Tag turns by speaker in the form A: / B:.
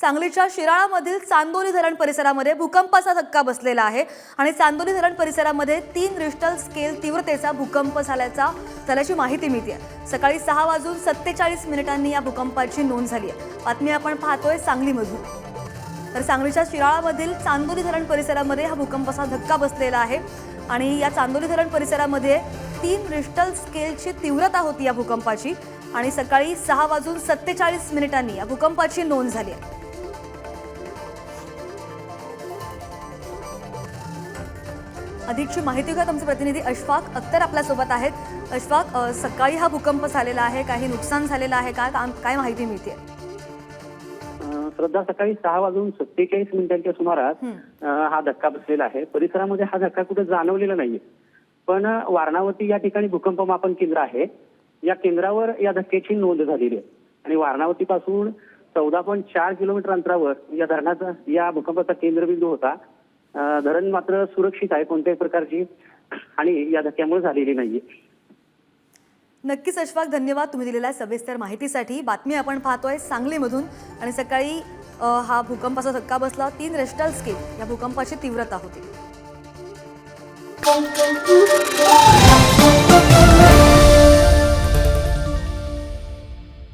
A: सांगलीच्या शिराळामधील चांदोली धरण परिसरामध्ये भूकंपाचा धक्का बसलेला आहे आणि चांदोली धरण परिसरामध्ये तीन रिस्टल स्केल तीव्रतेचा भूकंप झाल्याचा झाल्याची माहिती मिळते. सकाळी सहा वाजून सत्तेचाळीस मिनिटांनी या भूकंपाची नोंद झाली आहे. बातमी आपण पाहतोय सांगलीमधून. तर सांगलीच्या शिराळामधील चांदोली धरण परिसरामध्ये हा भूकंपाचा धक्का बसलेला आहे आणि या चांदोली धरण परिसरामध्ये तीन रिस्टल स्केलची तीव्रता होती या भूकंपाची आणि सकाळी सहा वाजून सत्तेचाळीस मिनिटांनी या भूकंपाची नोंद झाली आहे. अधिकची माहिती घेत आमचे प्रतिनिधी अशफाक अख्तर आपल्यासोबत आहेत. अशफाक सकाळी हा भूकंप झालेला आहे. काही नुकसान झालेलं आहे का? काय माहिती मिळते
B: श्रद्धा सकाळी सहा वाजून सत्तेचाळीस मिनिटांच्या सुमारास हा. धक्का बसलेला आहे. परिसरामध्ये हा धक्का कुठे जाणवलेला नाहीये. पण वारणावती या ठिकाणी भूकंप मापन केंद्र आहे. या केंद्रावर या धक्क्याची नोंद झालेली आहे. आणि वारणावती पासून चौदा पॉईंट चार किलोमीटर अंतरावर या धरणाचा या भूकंपाचा केंद्रबिंदू होता. धरण मात्र सुरक्षित आहे कोणत्याही प्रकारची. आणि या धक्क्यामुळे झालेली नाहीये.
A: नक्कीच अश्वाक धन्यवाद तुम्ही दिलेल्या सविस्तर माहितीसाठी. बातमी आपण पाहतोय सांगलीमधून. आणि सकाळी हा भूकंपाचा धक्का बसला. तीन रेस्टल स्केल या भूकंपाची तीव्रता होती.